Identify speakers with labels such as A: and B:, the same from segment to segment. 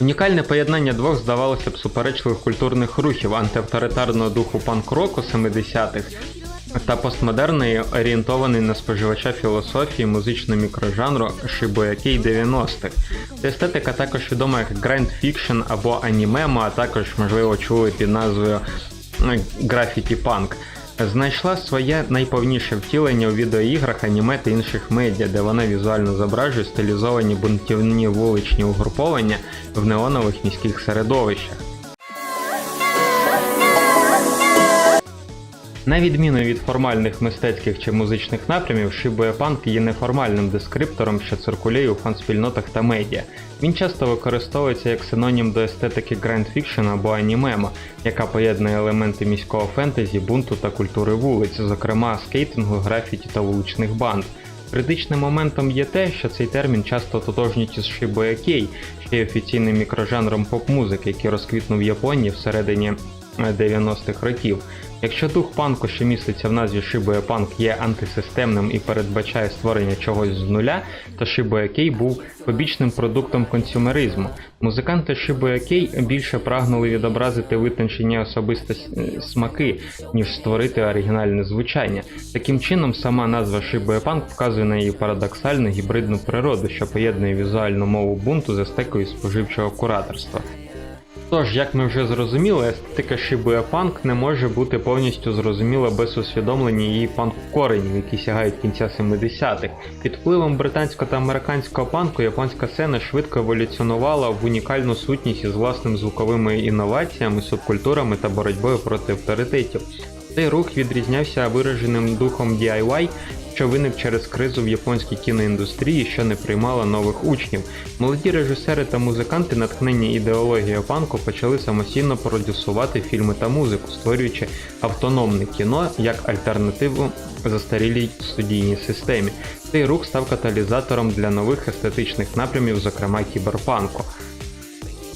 A: Унікальне поєднання двох, здавалося б, суперечливих культурних рухів антиавторитарного духу панк-року 70-х та постмодерної, орієнтованої на споживача філософії музичного мікрожанру шибоякей 90-х. Ця естетика також відома як гранд фікшн або анімемо, а також, можливо, чули під назвою графіті панк. Знайшла своє найповніше втілення у відеоіграх, аніме та інших медіа, де вона візуально зображує стилізовані бунтівні вуличні угруповання в неонових міських середовищах. На відміну від формальних мистецьких чи музичних напрямів, Punk є неформальним дескриптором, що циркулює у фан-спільнотах та медіа. Він часто використовується як синонім до естетики Fiction або анімемо, яка поєднує елементи міського фентезі, бунту та культури вулиць, зокрема скейтингу, графіті та вуличних банд. Критичним моментом є те, що цей термін часто тотожнюють із Shibuya Kei, що є офіційним мікрожанром поп-музики, який розквітнув в Японії всередині 90-х років. Якщо дух панку, що міститься в назві Shibuya Punk, є антисистемним і передбачає створення чогось з нуля, то Shibuya Kei був побічним продуктом консюмеризму. Музиканти Shibuya Kei більше прагнули відобразити витончені особисті смаки, ніж створити оригінальне звучання. Таким чином, сама назва Shibuya Punk вказує на її парадоксальну гібридну природу, що поєднує візуальну мову бунту з естекою споживчого кураторства. Тож, як ми вже зрозуміли, естетика Shibuya Punk не може бути повністю зрозуміла без усвідомлення її панк-коренів, які сягають кінця 70-х. Під впливом британського та американського панку японська сцена швидко еволюціонувала в унікальну сутність із власними звуковими інноваціями, субкультурами та боротьбою проти авторитетів. Цей рух відрізнявся вираженим духом DIY, що виник через кризу в японській кіноіндустрії, що не приймала нових учнів. Молоді режисери та музиканти, натхнені ідеологією панку, почали самостійно продюсувати фільми та музику, створюючи автономне кіно як альтернативу застарілій студійній системі. Цей рух став каталізатором для нових естетичних напрямів, зокрема кіберпанку.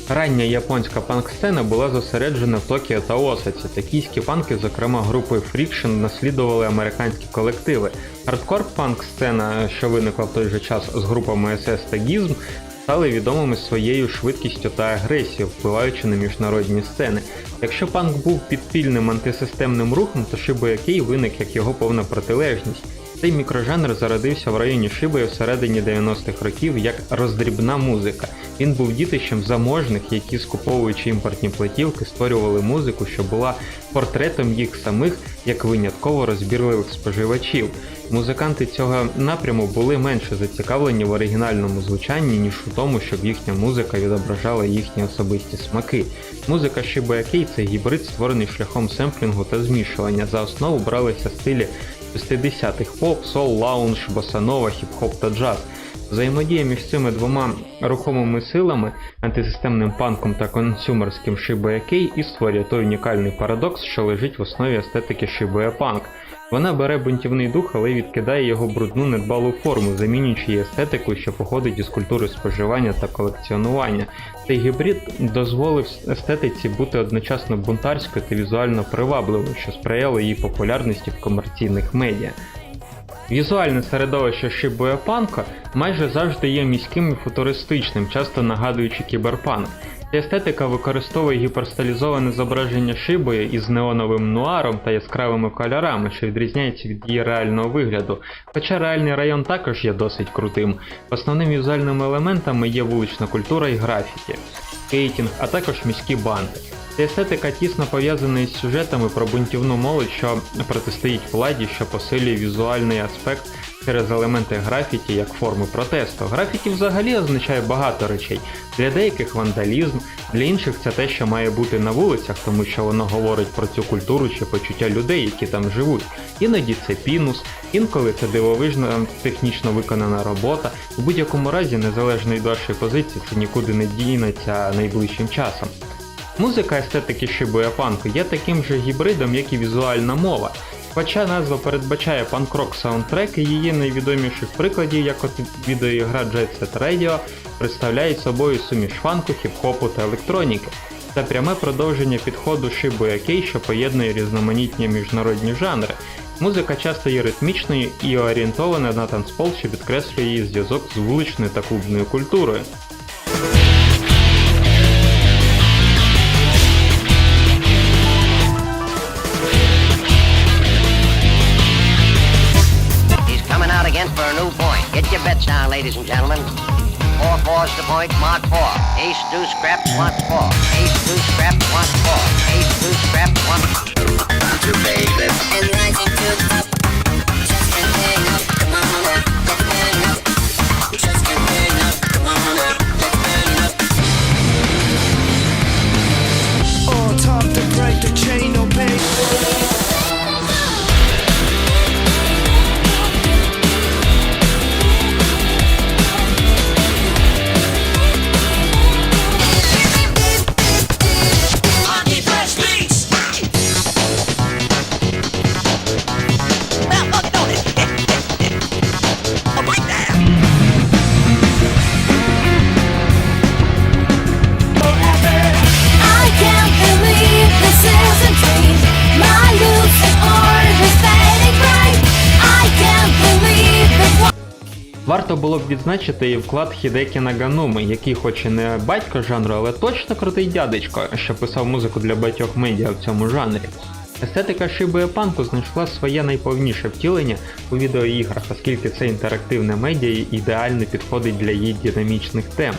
A: Рання японська панк-сцена була зосереджена в Токіо та Осаці. Токійські панки, зокрема групи Friction, наслідували американські колективи. Хардкор панк-сцена, що виникла в той же час з групами SS та Gizm, стали відомими своєю швидкістю та агресією, впливаючи на міжнародні сцени. Якщо панк був підпільним антисистемним рухом, то Kei виник як його повна протилежність. Цей мікрожанр зародився в районі Шибою всередині 90-х років як роздрібна музика. Він був дітищем заможних, які, скуповуючи імпортні платівки, створювали музику, що була портретом їх самих як винятково розбірливих споживачів. Музиканти цього напряму були менше зацікавлені в оригінальному звучанні, ніж у тому, щоб їхня музика відображала їхні особисті смаки. Музика Kei – це гібрид, створений шляхом семплінгу та змішування. За основу бралися стилі 60-х поп, сол, лаунж, босанова, хіп-хоп та джаз. Взаємодія між цими двома рухомими силами, антисистемним панком та консюмерським шибоякей і створює той унікальний парадокс, що лежить в основі естетики шибоя Punk. Вона бере бунтівний дух, але відкидає його брудну недбалу форму, замінюючи її естетикою, що походить із культури споживання та колекціонування. Цей гібрид дозволив естетиці бути одночасно бунтарською та візуально привабливою, що сприяло її популярності в комерційних медіа. Візуальне середовище Shibuya Панка майже завжди є міським і футуристичним, часто нагадуючи кіберпанк. Естетика використовує гіперстилізоване зображення Шибуя із неоновим нуаром та яскравими кольорами, що відрізняється від її реального вигляду. Хоча реальний район також є досить крутим. Основними візуальними елементами є вулична культура і графіті, скейтінг, а також міські банди. Ця естетика тісно пов'язана із сюжетами про бунтівну молодь, що протистоїть владі, що посилює візуальний аспект через елементи графіті як форми протесту. Графіті взагалі означає багато речей. Для деяких вандалізм, для інших це те, що має бути на вулицях, тому що воно говорить про цю культуру чи почуття людей, які там живуть. Іноді це пінус, інколи це дивовижна технічно виконана робота. У будь-якому разі, незалежно від вашої позиції, це нікуди не дінеться найближчим часом. Музика естетики Shibuya панку є таким же гібридом, як і візуальна мова. Хоча назва передбачає панк-рок саундтреки, її найвідоміших прикладів, як от відеоігра Jet Set Radio, представляють собою суміш фанку, хіп-хопу та електроніки. Це пряме продовження підходу Kei, що поєднує різноманітні міжнародні жанри. Музика часто є ритмічною і орієнтована на танцпол, що підкреслює її зв'язок з вуличною та клубною культурою.
B: Get your bets now, ladies and gentlemen. Four fours to point, mark four. Ace, two, scrap, one, four. Ace, two, scrap, one, four. Ace,
C: two, scrap, one. Two, baby. And rising two.
A: Варто було б відзначити і вклад Хідекі Нагануми, який хоч і не батько жанру, але точно крутий дядечко, що писав музику для багатьох медіа в цьому жанрі. Естетика Шибуя Панку знайшла своє найповніше втілення у відеоіграх, оскільки це інтерактивне медіа і ідеально підходить для її динамічних тем.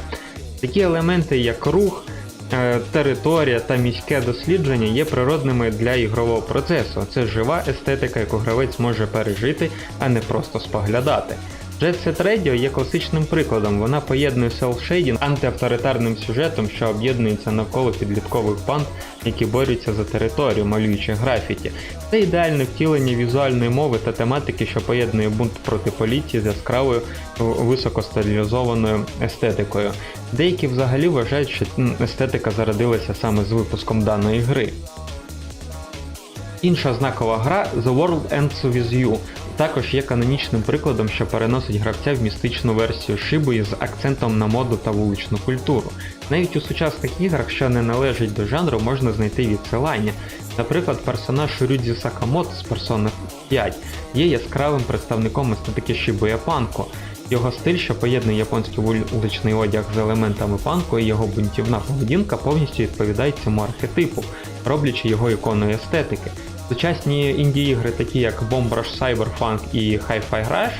A: Такі елементи, як рух, е, територія та міське дослідження є природними для ігрового процесу. Це жива естетика, яку гравець може пережити, а не просто споглядати. Jet Set Radio є класичним прикладом. Вона поєднує селфшейдінг антиавторитарним сюжетом, що об'єднується навколо підліткових банд, які борються за територію, малюючи графіті. Це ідеальне втілення візуальної мови та тематики, що поєднує бунт проти поліції з яскравою високостилізованою естетикою. Деякі взагалі вважають, що естетика зародилася саме з випуском даної гри. Інша знакова гра The World Ends With You також є канонічним прикладом, що переносить гравця в містичну версію Шибуї з акцентом на моду та вуличну культуру. Навіть у сучасних іграх, що не належать до жанру, можна знайти відсилання. Наприклад, персонаж Рюдзі Сакамото з Persona 5 є яскравим представником естетики Шибуя Панку. Його стиль, що поєднує японський вуличний одяг з елементами панку і його бунтівна поведінка повністю відповідають цьому архетипу, роблячи його іконою естетики. Сучасні інді-ігри, такі як Bomb Rush Cyberpunk і Hi-Fi Rush,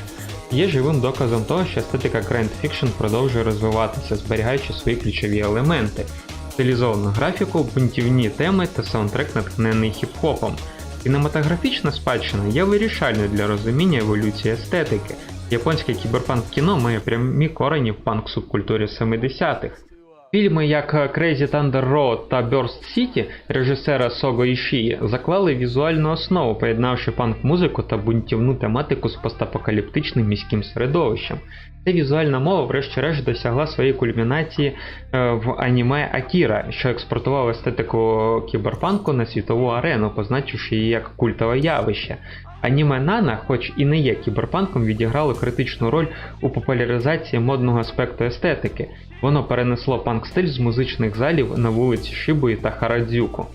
A: є живим доказом того, що естетика Grand Fiction продовжує розвиватися, зберігаючи свої ключові елементи, стилізовану графіку, бунтівні теми та саундтрек, натхнений хіп-хопом. Кінематографічна спадщина є вирішальною для розуміння еволюції естетики. Японське кіберпанк кіно має прямі корені в панк субкультурі 70-х. Фільми як Crazy Thunder Road та Burst City режисера Сого Ішії заклали візуальну основу, поєднавши панк-музику та бунтівну тематику з постапокаліптичним міським середовищем. Ця візуальна мова, врешті-решт, досягла своєї кульмінації е, в аніме Акіра, що експортував естетику кіберпанку на світову арену, позначивши її як культове явище. Аніме Нана, хоч і не є кіберпанком, відіграло критичну роль у популяризації модного аспекту естетики. Воно перенесло панк-стиль з музичних залів на вулиці Шибої та Харадзюку.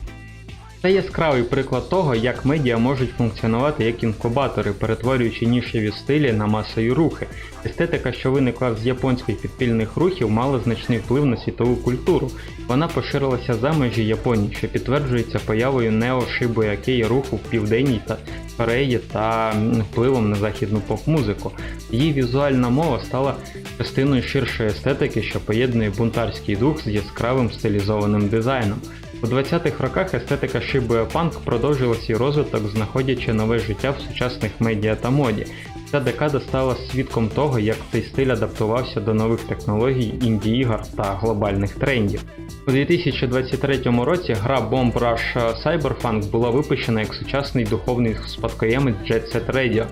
A: Це яскравий приклад того, як медіа можуть функціонувати як інкубатори, перетворюючи нішеві стилі на масові рухи. Естетика, що виникла з японських підпільних рухів, мала значний вплив на світову культуру. Вона поширилася за межі Японії, що підтверджується появою нео Шибуякей руху в південній та Кореї та впливом на західну поп-музику. Її візуальна мова стала частиною ширшої естетики, що поєднує бунтарський дух з яскравим стилізованим дизайном. У 20-х роках естетика Shibuya Punk продовжила свій розвиток, знаходячи нове життя в сучасних медіа та моді. Ця декада стала свідком того, як цей стиль адаптувався до нових технологій, інді-ігор та глобальних трендів. У 2023 році гра Bomb Rush Cyberpunk була випущена як сучасний духовний спадкоємець Jet Set Radio.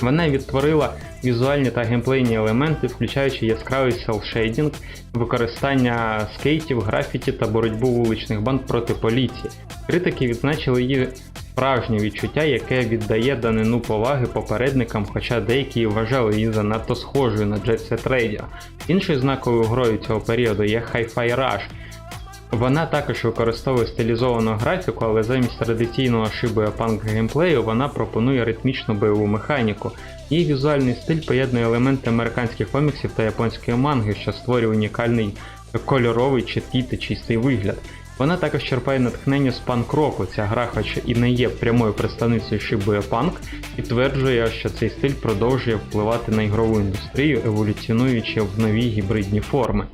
A: Вона відтворила візуальні та геймплейні елементи, включаючи яскравий селшейдінг, використання скейтів, графіті та боротьбу вуличних банд проти поліції. Критики відзначили її справжнє відчуття, яке віддає данину поваги попередникам, хоча деякі вважали її занадто схожою на Jet Set Radio. Іншою знаковою грою цього періоду є Hi-Fi Rush. Вона також використовує стилізовану графіку, але замість традиційного Shibuya панк геймплею вона пропонує ритмічну бойову механіку. Її візуальний стиль поєднує елементи американських коміксів та японської манги, що створює унікальний кольоровий, чіткий та чистий вигляд. Вона також черпає натхнення з панк-року. Ця гра, хоч і не є прямою представницею шибує панк, підтверджує, що цей стиль продовжує впливати на ігрову індустрію, еволюціонуючи в нові гібридні форми.